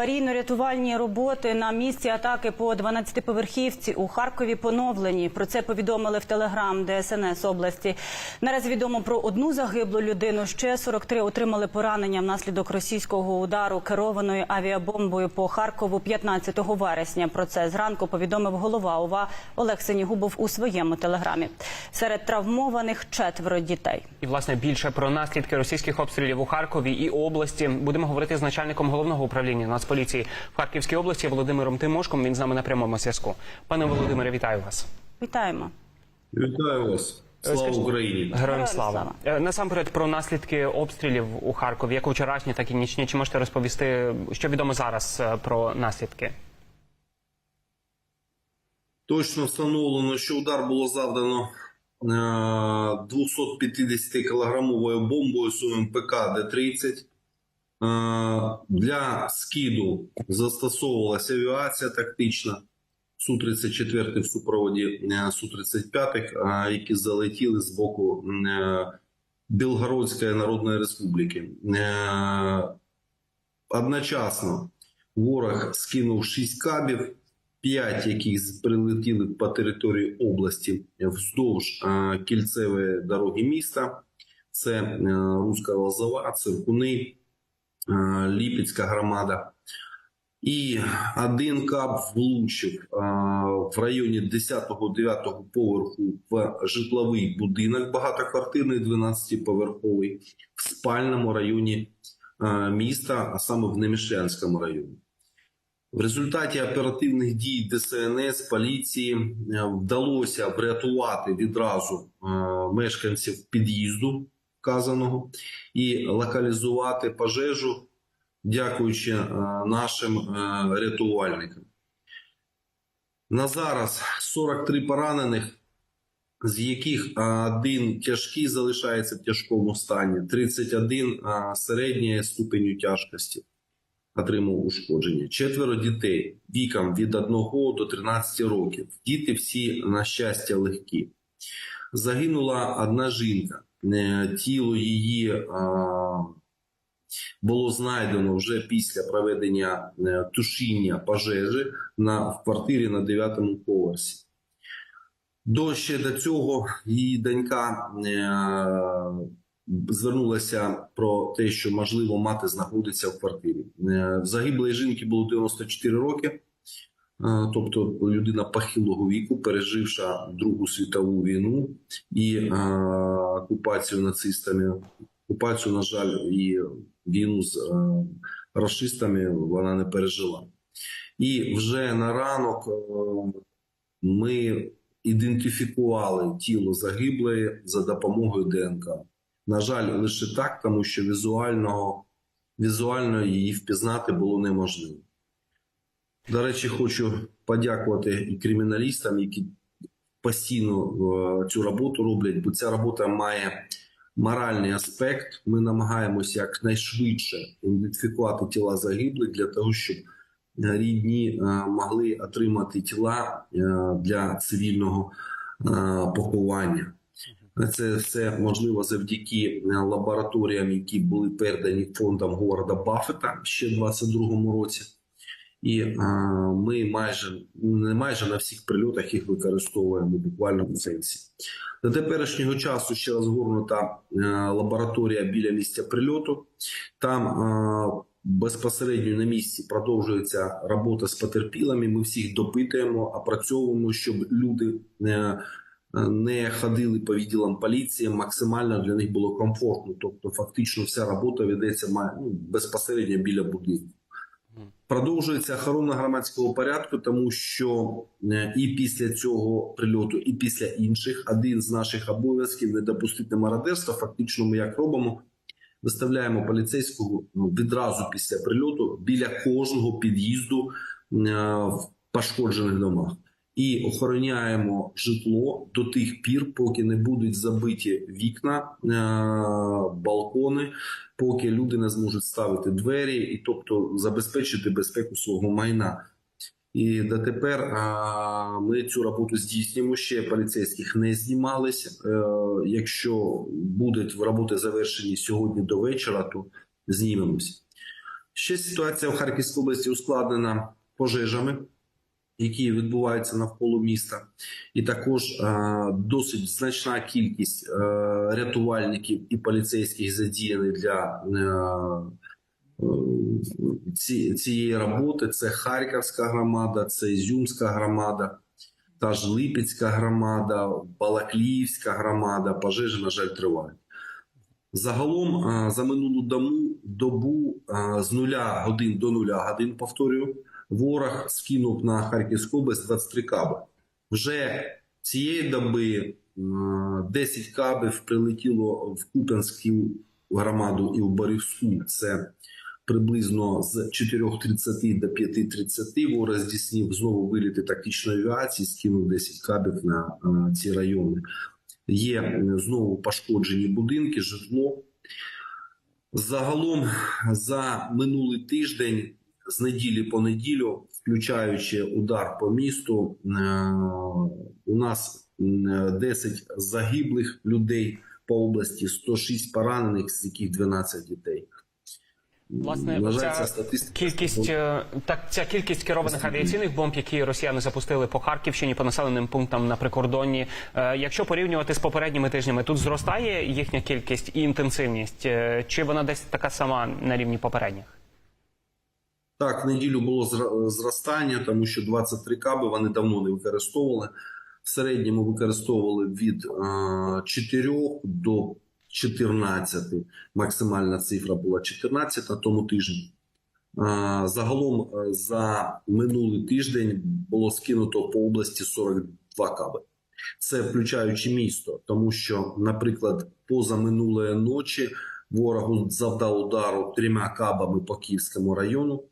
Аварійно-рятувальні роботи на місці атаки по 12-поверхівці у Харкові поновлені. Про це повідомили в Телеграм ДСНС області. Наразі відомо про одну загиблу людину. Ще 43 отримали поранення внаслідок російського удару керованою авіабомбою по Харкову 15 вересня. Про це зранку повідомив голова ОВА Олег Сенігубов у своєму телеграмі. Серед травмованих четверо дітей. І власне більше про наслідки російських обстрілів у Харкові і області будемо говорити з начальником головного управління Нацполіції в Харківській області Володимиром Тимошком. Він з нами на прямому зв'язку. Пане Володимире, вітаю вас. Вітаємо. Вітаю вас. Слава Україні. Героям слава. слава. Е, Насамперед про наслідки обстрілів у Харкові, як вчорашні, так і нічні. Чи можете розповісти, що відомо зараз е, про наслідки? Точно встановлено, що удар було завдано 250 кілограмовою бомбою СУМПК Д-30. Е, Для скиду застосовувалася авіація тактична Су-34 в супроводі е, Су-35, е, які залетіли з боку Білгородської Народної Республіки. Одночасно ворог скинув 6 кабів, 5 яких прилетіли по території області вздовж кільцевої дороги міста. Це Руська Лозова, Циркуни, Ліпецька громада. І один кап влучив е, в районі 10-9 поверху в житловий будинок багатоквартирний, 12-поверховий, в спальному районі е, міста, а саме в Немішлянському районі. В результаті оперативних дій ДСНС поліції е, вдалося врятувати відразу е, мешканців під'їзду вказаного і локалізувати пожежу, дякуючи е, нашим е, рятувальникам. На зараз 43 поранених, з яких е, один тяжкий залишається в тяжкому стані, 31 е, середньої ступеню тяжкості отримав ушкодження. Четверо дітей віком від 1 до 13 років. Діти всі, на щастя, легкі. Загинула одна жінка. Е, Тіло її було знайдено вже після проведення е, тушіння пожежі на, в квартирі на 9 поверсі. До ще до цього її донька е, звернулася про те, що можливо мати знаходиться в квартирі. Е, загиблої жінки було 94 роки, е, тобто людина похилого віку, переживша Другу світову війну і окупацію нацистами. Окупацію, на жаль, і війну з расистами вона не пережила. І вже на ранок ми ідентифікували тіло загиблої за допомогою ДНК. На жаль, лише так, тому що візуального, візуально її впізнати було неможливо. До речі, хочу подякувати і криміналістам, які постійно е, цю роботу роблять, бо ця робота має моральний аспект. Ми намагаємося якнайшвидше ідентифікувати тіла загиблих для того, щоб рідні е, могли отримати тіла е, для цивільного поховання. Це все можливо завдяки лабораторіям, які були передані фондом Говарда Баффета ще в 2022 році. І ми майже не майже на всіх прильотах їх використовуємо буквально в сенсі. До теперішнього часу ще розгорнута е, лабораторія біля місця прильоту. Там е, безпосередньо на місці продовжується робота з потерпілими. Ми всіх допитуємо, опрацьовуємо, щоб люди не не ходили по відділам поліції, максимально для них було комфортно. Тобто, фактично, вся робота ведеться ну, безпосередньо біля будинку. Продовжується охорона громадського порядку, тому що е, і після цього прильоту, і після інших один з наших обов'язків не допустити мародерства. Фактично, ми як робимо, виставляємо поліцейського ну, відразу після прильоту біля кожного під'їзду е, в пошкоджених домах і охороняємо житло до тих пір, поки не будуть забиті вікна, е, балкони, поки люди не зможуть ставити двері, і тобто забезпечити безпеку свого майна. І дотепер а, ми цю роботу здійснюємо. Ще поліцейських не знімалися. Е, якщо будуть роботи завершені сьогодні до вечора, то знімемося. Ще ситуація в Харківській області ускладнена пожежами, які відбуваються навколо міста, і також е, досить значна кількість е, рятувальників і поліцейських задіяних для е, ці, цієї роботи. Це Харківська громада, це Ізюмська громада, та ж Липецька громада, Балакліївська громада. Пожежі, на жаль, тривають. Загалом за минулу добу е, з нуля годин до нуля годин, повторюю, ворог скинув на Харківську область 23 каби. Вже цієї доби е, 10 кабів прилетіло в Куп'янську громаду і в Борівську. Це приблизно з 4.30 до 5.30 ворог здійснив знову виліти тактичної авіації, скинув 10 кабів на е, ці райони. Є е, знову пошкоджені будинки, житло. Загалом за минулий тиждень з неділі по неділю, включаючи удар по місту, е, у нас е, 10 загиблих людей по області, 106 поранених, з яких 12 дітей. Власне, ця Кількість е, так, ця кількість керованих авіаційних бомб, які росіяни запустили по Харківщині, по населеним пунктам на прикордонні. е, Якщо порівнювати з попередніми тижнями, тут зростає їхня кількість і інтенсивність, е, чи вона десь така сама на рівні попередніх? Так, в неділю було зростання, тому що 23 каби вони давно не використовували. В середньому використовували від е, 4 до 14. Максимальна цифра була 14 на тому тижні. Е, Загалом е, за минулий тиждень було скинуто по області 42 каби. Це включаючи місто, тому що, наприклад, позаминулої ночі ворогу завдав удару трьома кабами по Київському району.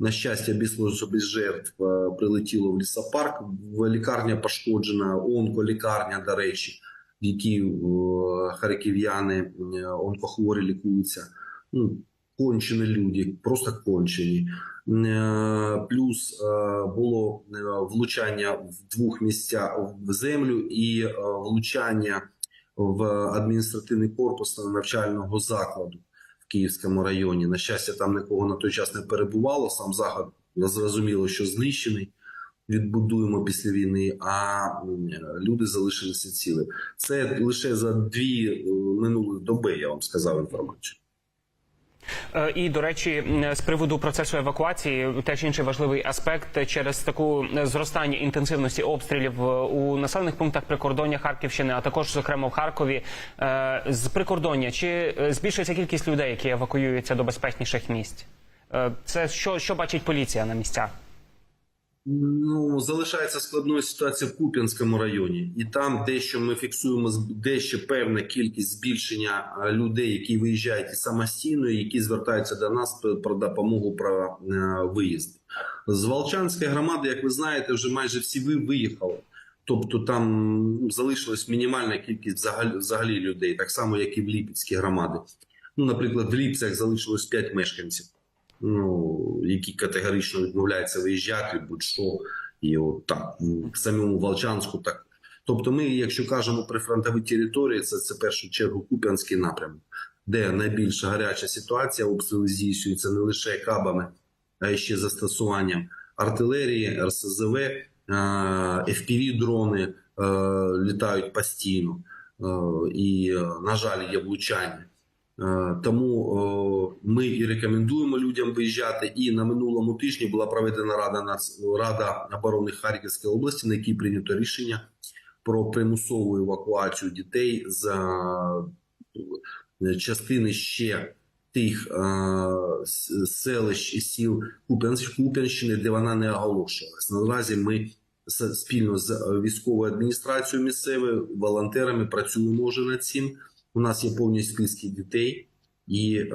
На щастя, без, без жертв е, прилетіло в лісопарк. Лікарня пошкоджена, онколікарня, до речі, в якій е, харків'яни е, онкохворі лікуються. Ну, кончені люди, просто кончені. Плюс було влучання в двох місцях в землю і влучання в адміністративний корпус навчального закладу Київському районі. На щастя, там нікого на той час не перебувало. Сам загад зрозуміло, що знищений. Відбудуємо після війни, а люди залишилися цілі. Це лише за дві минулі минулих доби, я вам сказав інформацію. Е, І до речі, з приводу процесу евакуації, теж інший важливий аспект через таку е, зростання інтенсивності обстрілів е, у населених пунктах прикордоння Харківщини, а також зокрема в Харкові. З прикордоння чи збільшується кількість людей, які евакуюються до безпечніших місць? Це що, що бачить поліція на місцях? Ну, залишається складною ситуація в Куп'янському районі, і там дещо ми фіксуємо дещо певна кількість збільшення е, людей, які виїжджають самостійно, які звертаються до нас про- допомогу про е, виїзд. З Волчанської громади, як ви знаєте, вже майже всі ви виїхали. Тобто там залишилась мінімальна кількість взагалі, взагалі людей, так само, як і в Ліпецькій громаді. Ну, наприклад, в Ліпцях залишилось 5 мешканців ну, які категорично відмовляються виїжджати, будь-що, і от так в самому Волчанську так. Тобто, ми, якщо кажемо про фронтові території, це, це в першу чергу Куп'янський напрямок, де найбільш гаряча ситуація, обстріли здійснюються не лише кабами, а ще застосуванням артилерії, РСЗВ, е, FPV-дрони е, літають постійно. Е, І, на жаль, є влучання. Е, Тому е, ми і рекомендуємо людям виїжджати. І на минулому тижні була проведена рада нац- рада оборони Харківської області, на якій прийнято рішення про примусову евакуацію дітей з е, частини ще тих селищ і сіл Куп'янщини, де вона не оголошувалась. Наразі ми спільно з військовою адміністрацією місцевою волонтерами працюємо вже над цим. У нас є повні списки дітей, і е,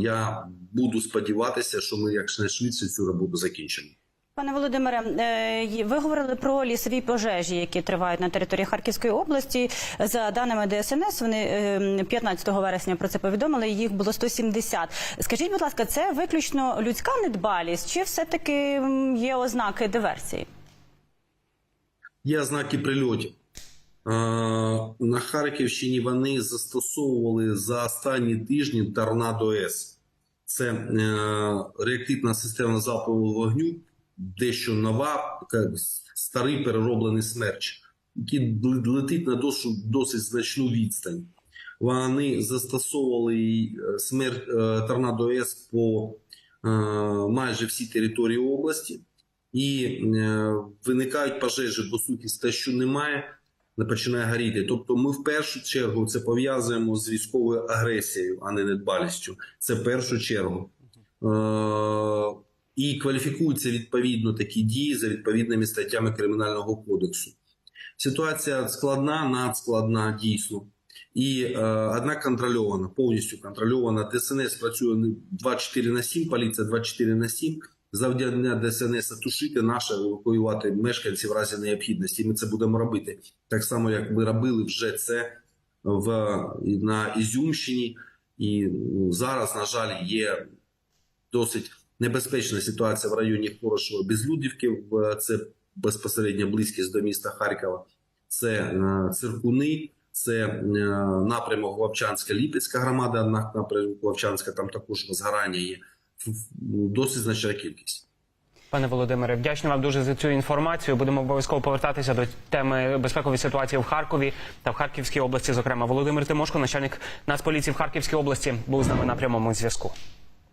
я буду сподіватися, що ми якнайшвидше цю роботу закінчимо. Пане Володимире, е, ви говорили про лісові пожежі, які тривають на території Харківської області. За даними ДСНС, вони е, 15 вересня про це повідомили. Їх було 170. Скажіть, будь ласка, це виключно людська недбалість, чи все-таки є ознаки диверсії? Є знаки прильотів. Е, На Харківщині вони застосовували за останні тижні торнадо С. це е, реактивна система залпового вогню, дещо нова, старий перероблений смерч, який летить на досить, досить значну відстань. Вони застосовували е, смер... е, торнадо С по майже всій території області, і е, виникають пожежі, по суті, те, що немає, не починає горіти. Тобто, ми в першу чергу це пов'язуємо з військовою агресією, а не недбалістю. Це в першу чергу. Е, і кваліфікуються відповідно такі дії за відповідними статтями Кримінального кодексу. Ситуація складна, надскладна дійсно. І е, однак контрольована, повністю контрольована. ДСНС працює не 24 на 7, поліція 24 на 7. Завдання ДСНС тушити наше, евакуювати мешканців в разі необхідності. І Ми це будемо робити. Так само, як ми робили вже це в, на Ізюмщині. І ну, зараз, на жаль, є досить небезпечна ситуація в районі Хорошого Безлюдівки. Це безпосередньо близькість до міста Харкова. Це е, циркуни, це е, напрямок Вовчанська, Ліпецька громада, однак напрямок Вовчанська там також згорання є. Ф- Досить значна кількість. Пане Володимире, вдячний вам дуже за цю інформацію. Будемо обов'язково повертатися до теми безпекової ситуації в Харкові та в Харківській області. Зокрема, Володимир Тимошко, начальник Нацполіції в Харківській області, був з нами на прямому зв'язку.